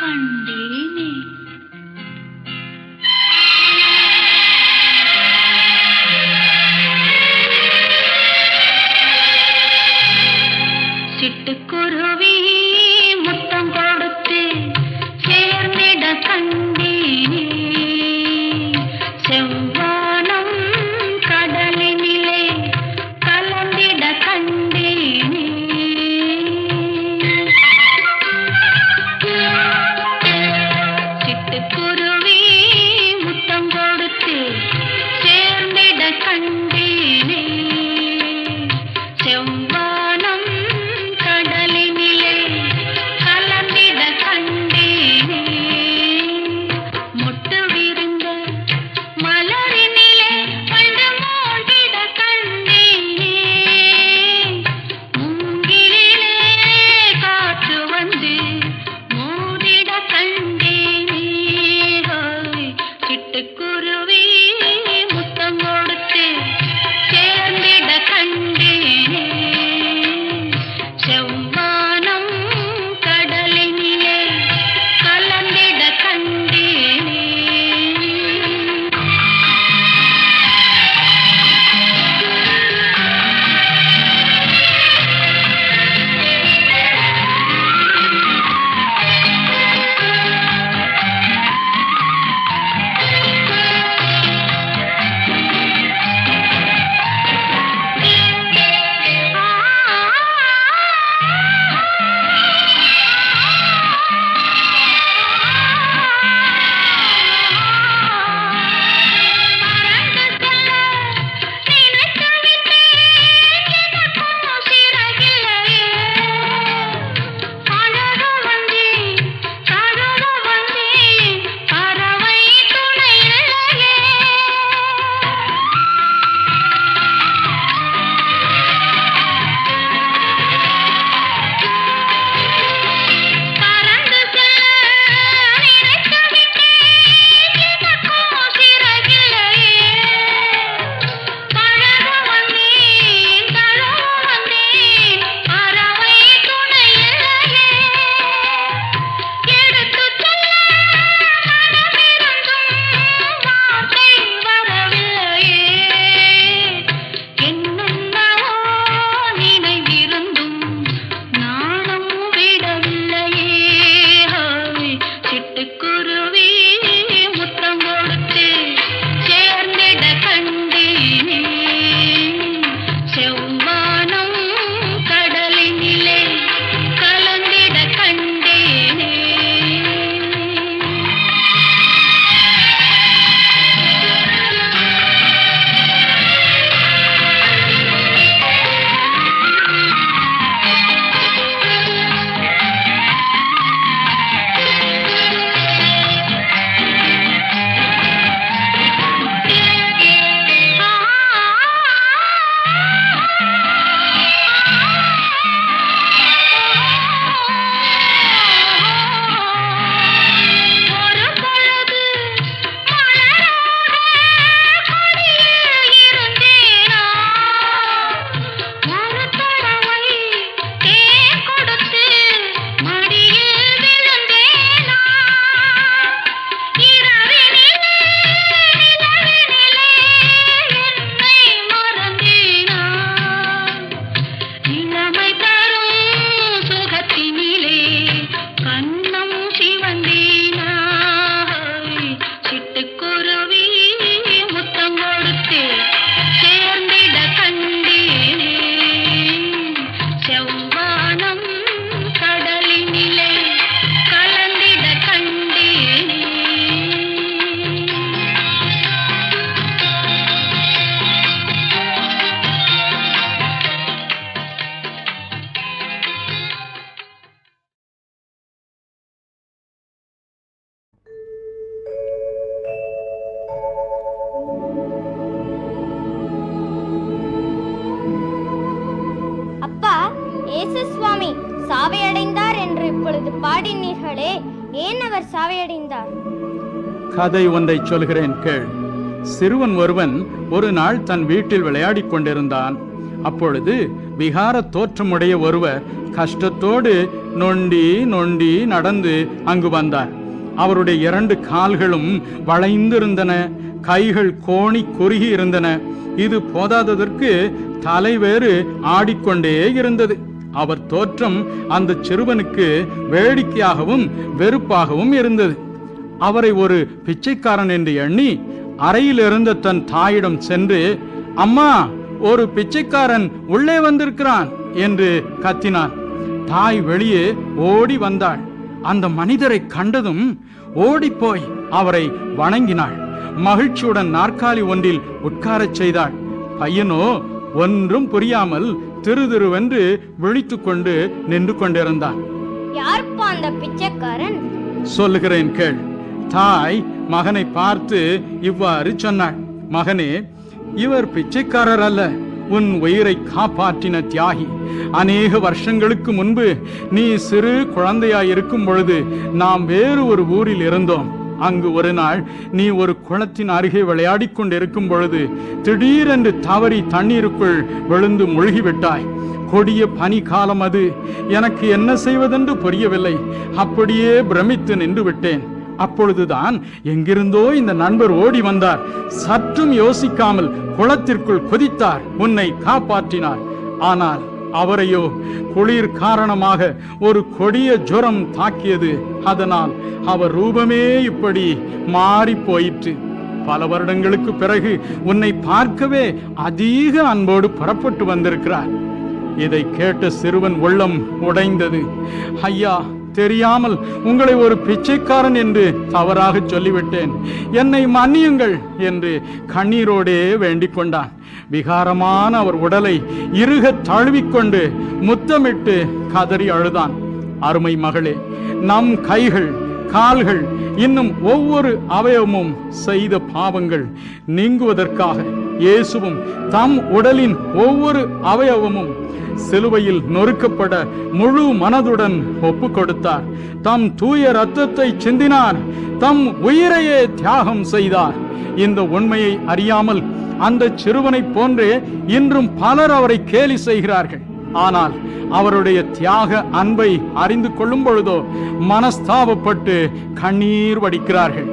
கண் മനം കടലിനിലെ கதை ஒன்றை சொல்கிறேன் கேள். சிறுவன் ஒருவன் ஒரு நாள் தன் வீட்டில் விளையாடிக் கொண்டிருந்தான். அப்பொழுது விகார தோற்றமுடைய ஒருவர் கஷ்டத்தோடு நொண்டி நொண்டி நடந்து அங்கு வந்தார். அவருடைய இரண்டு கால்களும் வளைந்திருந்தன கைகள் கோணி குறுகி இருந்தன. இது போதாததற்கு தலை வேறு ஆடிக்கொண்டே இருந்தது. அவர் தோற்றம் அந்த சிறுவனுக்கு வேடிக்கையாகவும் வெறுப்பாகவும் இருந்தது. அவரை ஒரு பிச்சைக்காரன் என்று எண்ணி அறையில் இருந்த தன் தாயிடம் சென்று அம்மா ஒரு பிச்சைக்காரன் உள்ளே வந்திருக்கிறான் என்று கத்தினான். தாய் வெளியே ஓடி வந்தாள். அந்த மனிதரை கண்டதும் ஓடிப்போய் அவரை வணங்கினாள். மகிழ்ச்சியுடன் நாற்காலி ஒன்றில் உட்காரச் செய்தாள். பையனோ ஒன்றும் புரியாமல் திருதிருவென்று விழித்துக் கொண்டு நின்று கொண்டிருந்தான். யாருப்பா அந்த பிச்சைக்காரன்? சொல்லுகிறேன் கேள். தாய் மகனை பார்த்து இவ்வாறு சொன்னாள். மகனே இவர் பிச்சைக்காரர் அல்ல. உன் உயிரை காப்பாற்றின தியாகி. அநேக வருஷங்களுக்கு முன்பு நீ சிறு குழந்தையாய் இருக்கும் பொழுது நாம் வேறு ஒரு ஊரில் இருந்தோம். அங்கு ஒரு நாள் நீ ஒரு குளத்தின் அருகே விளையாடி கொண்டிருக்கும் பொழுது திடீரென்று தவறி தண்ணீருக்குள் விழுந்து மூழ்கிவிட்டாய். கொடிய பனி காலம் அது. எனக்கு என்ன செய்வதென்று புரியவில்லை. அப்படியே பிரமித்து நின்று விட்டேன் அப்பொழுதுதான் எங்கிருந்தோ இந்த நண்பர் ஓடி வந்தார். சற்றும் யோசிக்காமல் குளத்திற்குள் குதித்தார். உன்னை காப்பாற்றினார். ஆனால் அவரையோ குளிர் காரணமாக ஒரு கொடிய ஜுரம் தாக்கியது. அதனால் அவர் ரூபமே இப்படி மாறி போயிற்று. பல வருடங்களுக்கு பிறகு உன்னை பார்க்கவே அதிக அன்போடு புறப்பட்டு வந்திருக்கிறார். இதை கேட்ட சிறுவன் உள்ளம் உடைந்தது. ஐயா தெரியாமல் உங்களை ஒரு பிச்சைக்காரன் என்று தவறாக சொல்லிவிட்டேன். என்னை மன்னியுங்கள் என்று கண்ணீரோடே வேண்டிக் கொண்டான். விகாரமான அவர் உடலை இருக தழுவிக்கொண்டு முத்தமிட்டு கதறி அழுதான். அருமை மகளே நம் கைகள் கால்கள் இன்னும் ஒவ்வொரு அவயவமும் செய்த பாவங்கள் நீங்குவதற்காக இயேசுவும் தம் உடலின் ஒவ்வொரு அவயவமும் சிலுவையில் நொறுக்கப்பட முழு மனதுடன் ஒப்பு கொடுத்தார் தம் தூய ரத்தத்தை சிந்தினார். தம் உயிரையே தியாகம் செய்தார். இந்த உண்மையை அறியாமல் அந்த சிறுவனைப் போன்றே இன்றும் பலர் அவரை கேலி செய்கிறார்கள். ஆனால் அவருடைய தியாக அன்பை அறிந்து கொள்ளும் பொழுதோ மனஸ்தாபப்பட்டு கண்ணீர் வடிக்கிறார்கள்.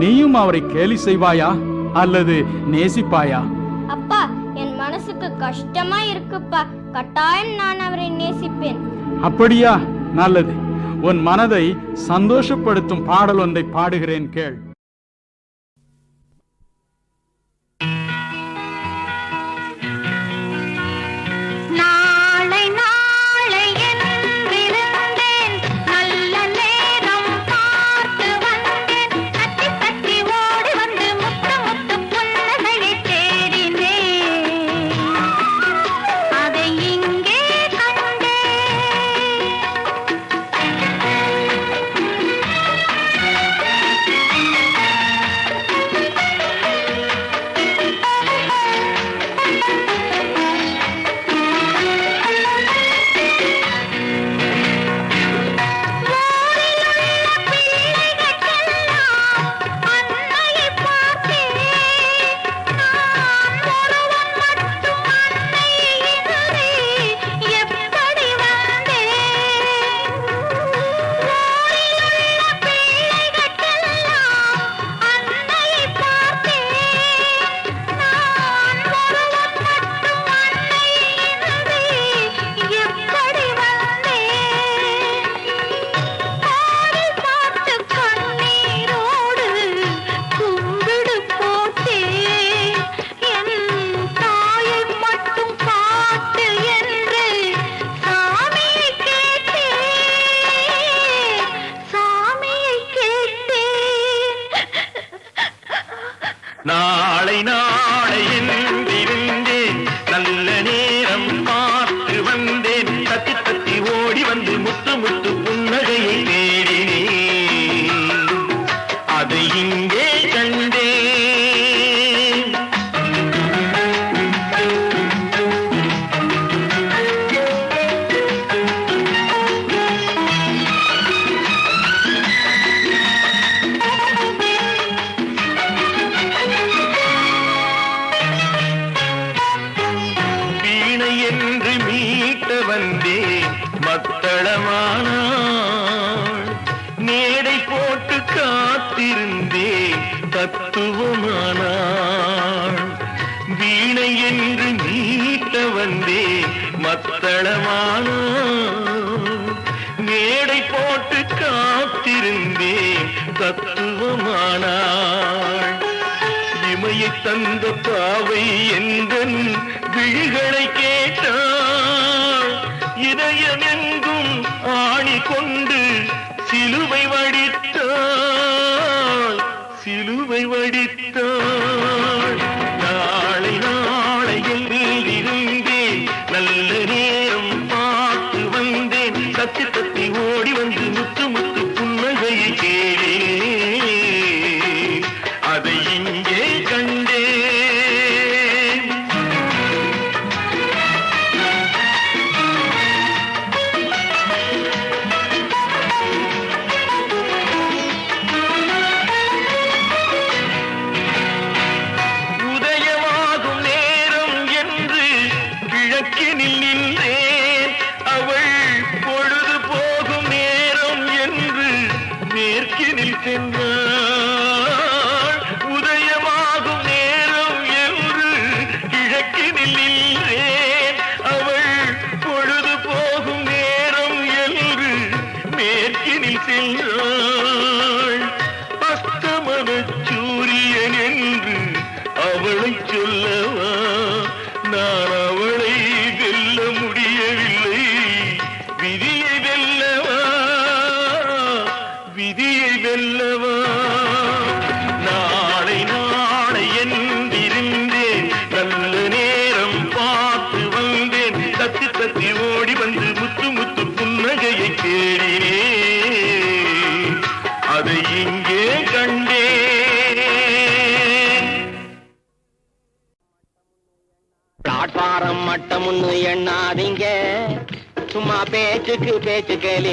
நீயும் அவரை கேலி செய்வாயா? அல்லது நேசிப்பாயா? அப்பா என் மனசுக்கு கஷ்டமா இருக்குப்பா கட்டாயம் நான் அவரை நேசிப்பேன். அப்படியா? நல்லது. உன் மனதை சந்தோஷப்படுத்தும் பாடல் ஒன்றை பாடுகிறேன் கேள்.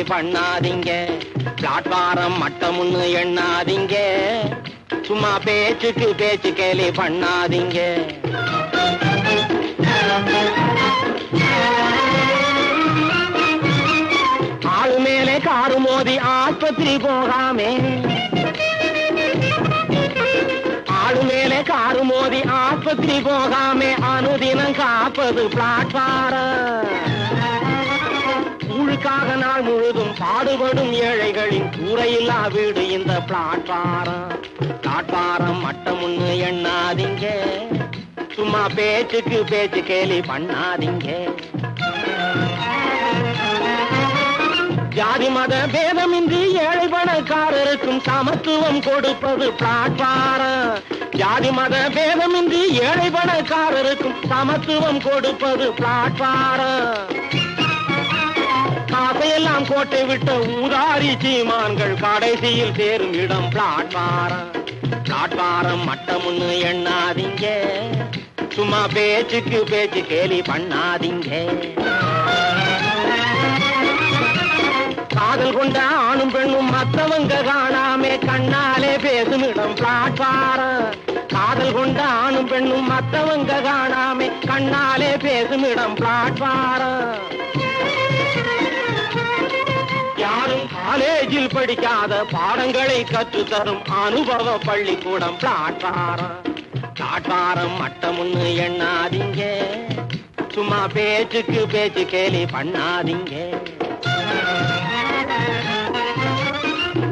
பண்ணாதீங்க. பிளாட்பாரம் மட்டமுன்னு எண்ணாதீங்க. சும்மா பேச்சுக்கு பேச்சு கேலி பண்ணாதீங்க. ஆளு மேலே காரு மோதி ஆஸ்பத்திரி போகாமே. ஆளு மேலே காரு மோதி ஆஸ்பத்திரி போகாமே. அனுதினம் காப்பது பிளாட்பாரம் ஊழுக்காக நாள் முழுதும் பாடுபடும் ஏழைகளின் கூரையில்லா வீடு இந்த பிளாட்பாரம். பிளாட்பாரம் மட்டம் ஒண்ணு எண்ணாதீங்க. சும்மா பேச்சுக்கு பேச்சு கேலி பண்ணாதீங்க. ஜாதி மத பேதமின்றி ஏழை பணக்காரருக்கும் சமத்துவம் கொடுப்பது பிளாட்பாரம். ஜாதி மத பேதமின்றி ஏழை பணக்காரருக்கும் சமத்துவம் கொடுப்பது பிளாட்பாரம். காசையெல்லாம் கோட்டை விட்ட ஊதாரி சீமான்கள் கடைசியில் சேரும் இடம் பிளாட்பாரம் பிளாட்பாரம் மட்டமுன்னு எண்ணாதீங்க. சும்மா பேச்சுக்கு பேச்சு கேலி பண்ணாதீங்க. காதல் கொண்ட ஆணும் பெண்ணும் மத்தவங்க காணாமே கண்ணாலே பேசும் இடம் பிளாட்பாரம் காதல் கொண்ட ஆணும் பெண்ணும் மத்தவங்க காணாமே கண்ணாலே பேசும் இடம் பிளாட்பாரம் காலேஜில் படிக்காத பாடங்களை கற்று தரும் அனுபவ பள்ளிக்கூடம் பிளாட்பாரம். பிளாட்பாரம் மட்டமுன்னு எண்ணாதீங்க. சும்மா பேச்சுக்கு பேச்சு கேலி பண்ணாதீங்க.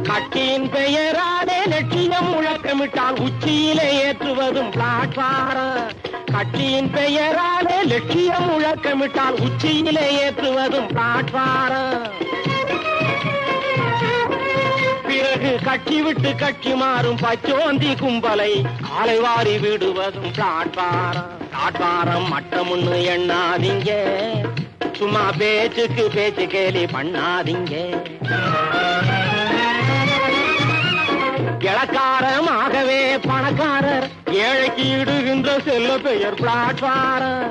கட்சியின் பெயராலே லட்சியம் முழக்கமிட்டால் உச்சியிலே ஏற்றுவதும் பிளாட்பாரம். கட்சியின் பெயராலே லட்சியம் முழக்கமிட்டால் உச்சியிலே ஏற்றுவதும் பிளாட்பாரம். பிறகு கட்சி விட்டு கட்சி மாறும் பச்சோந்தி கும்பலை. காலை வாரி விடுவதும் பிளாட்பாரம் பிளாட்பாரம் மட்டமுன்னு எண்ணாதீங்க. சும்மா பேச்சுக்கு பேச்சு கேலி பண்ணாதீங்க. இளக்காரமாகவே பணக்காரர். ஏழைக்கு இடுகின்ற செல்ல பெயர் பிளாட்பாரம்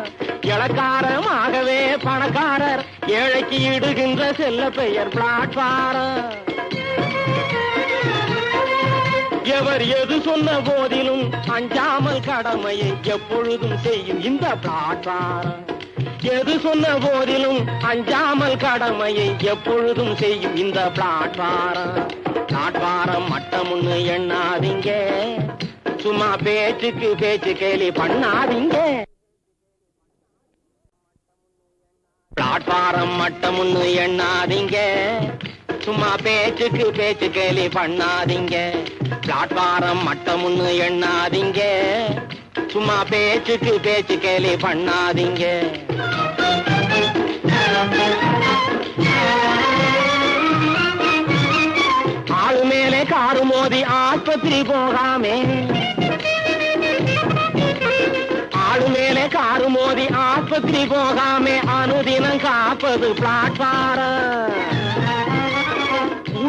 இளக்காரமாகவே பணக்காரர். ஏழைக்கு இடுகின்ற செல்ல பெயர் பிளாட்பாரம் எவர் எது சொன்ன போதிலும் அஞ்சாமல் கடமையை எப்பொழுதும் செய்யும் இந்த பிளாட்பாரம் எது சொன்ன போதிலும் அஞ்சாமல் கடமையை எப்பொழுதும் செய்யும் இந்த பிளாட்பாரம் பிளாட்பாரம் மட்டமுன்னு எண்ணாதீங்க. சும்மா பேச்சுக்கு பேச்சு கேலி பண்ணாதீங்க. பிளாட்பாரம் மட்டம்னு எண்ணாதீங்க. சும்மா பேச்சுக்கு பேச்சு கேலி பண்ணாதீங்க. பிளாட்பாரம் மட்டம்னு எண்ணாதீங்க. சும்மா பேச்சுக்கு பேச்சு கேலி பண்ணாதீங்க. ஆளு மேலே காரு மோதி ஆஸ்பத்திரி போகாமே. ஆளு மேலே காரு மோதி ஆஸ்பத்திரி போகாமே. அனுதினம் காப்பது பிளாட்பாரம்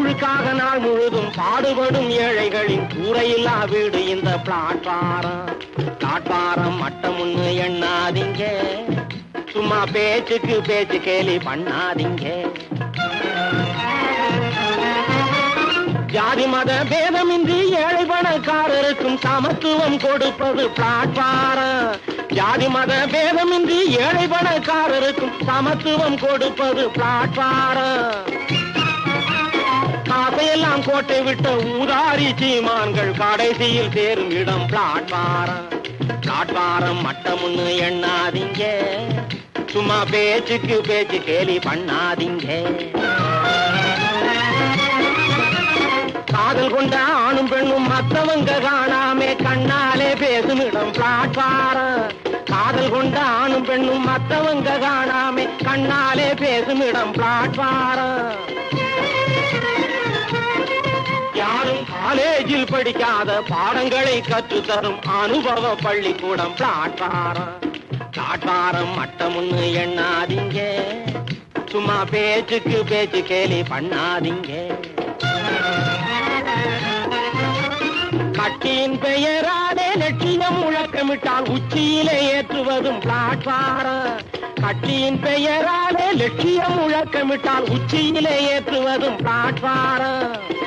ஊழுக்காக நாள் முழுதும் பாடுபடும் ஏழைகளின் கூரையில்லா வீடு இந்த பிளாட்பாரம். பிளாட்பாரம் மட்டமுன்னு எண்ணாதீங்க. சும்மா பேச்சுக்கு பேச்சு கேலி பண்ணாதீங்க. ஜாதி மத பேதமின்றி ஏழை பணக்காரருக்கும் சமத்துவம் கொடுப்பது பிளாட்பாரம். ஜாதி மத பேதமின்றி ஏழை பணக்காரருக்கும் சமத்துவம் கொடுப்பது பிளாட்பாரம். காசையெல்லாம் கோட்டை விட்ட ஊதாரி சீமான்கள் கடைசியில் சேரும் இடம் பிளாட்வாரம் பிளாட்வாரம் மட்டமுன்னு எண்ணாதீங்க. சும்மா பேச்சுக்கு பேச்சு கேலி பண்ணாதீங்க. காதல் கொண்ட ஆணும் பெண்ணும் மத்தவங்க காணாமே. கண்ணாலே பேசும் இடம் பிளாட்வாரம் காதல் கொண்ட ஆணும் பெண்ணும் மத்தவங்க காணாமே. கண்ணாலே பேசும் இடம் பிளாட்வாரம் தரும் காலேஜில் படிக்காத பாடங்களை கற்றுத் தரும் அனுபவ பள்ளிக்கூடம் பிளாட்பாரம். பிளாட்பாரம் மட்டமுன்னு எண்ணாதீங்க. சும்மா பேச்சுக்கு பேச்சு கேலி பண்ணாதீங்க. கட்சியின் பெயராலே லட்சியம் முழக்கமிட்டால் உச்சியிலே ஏற்றுவதும் பிளாட்பாரம். கட்சியின் பெயராலே லட்சியம் முழக்கமிட்டால் உச்சியிலே ஏற்றுவதும் பிளாட்பாரம்.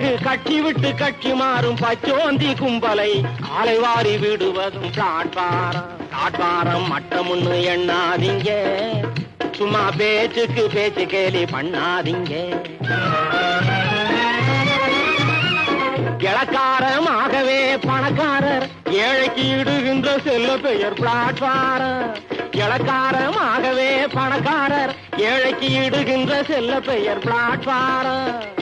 பிறகு கட்டி விட்டு கட்சி மாறும் பச்சோந்தி கும்பலை. காலை வாரி விடுவதும் பிளாட்பாரம் பிளாட்பாரம் மட்டமுன்னு எண்ணாதீங்க. சும்மா பேச்சுக்கு பேச்சு கேலி பண்ணாதீங்க. இளக்காரமாகவே பணக்காரர் ஏழைக்கு இடுகின்ற செல்ல பெயர் பிளாட்பாரம் இளக்காரமாகவே பணக்காரர் ஏழைக்கு இடுகின்ற செல்ல பெயர் பிளாட்பாரம்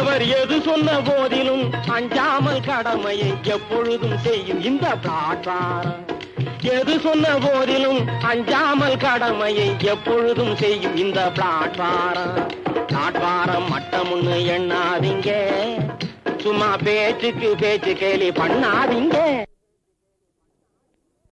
எவர் எது சொன்ன போதிலும் அஞ்சாமல் கடமையை எப்பொழுதும் செய்யும் இந்த பிளாட்பாரம் எது சொன்ன போதிலும் அஞ்சாமல் கடமையை எப்பொழுதும் செய்யும் இந்த பிளாட்பாரம் பிளாட்பாரம் மட்டமுன்னு எண்ணாதீங்க. சும்மா பேச்சுக்கு பேச்சு கேலி பண்ணாதீங்க.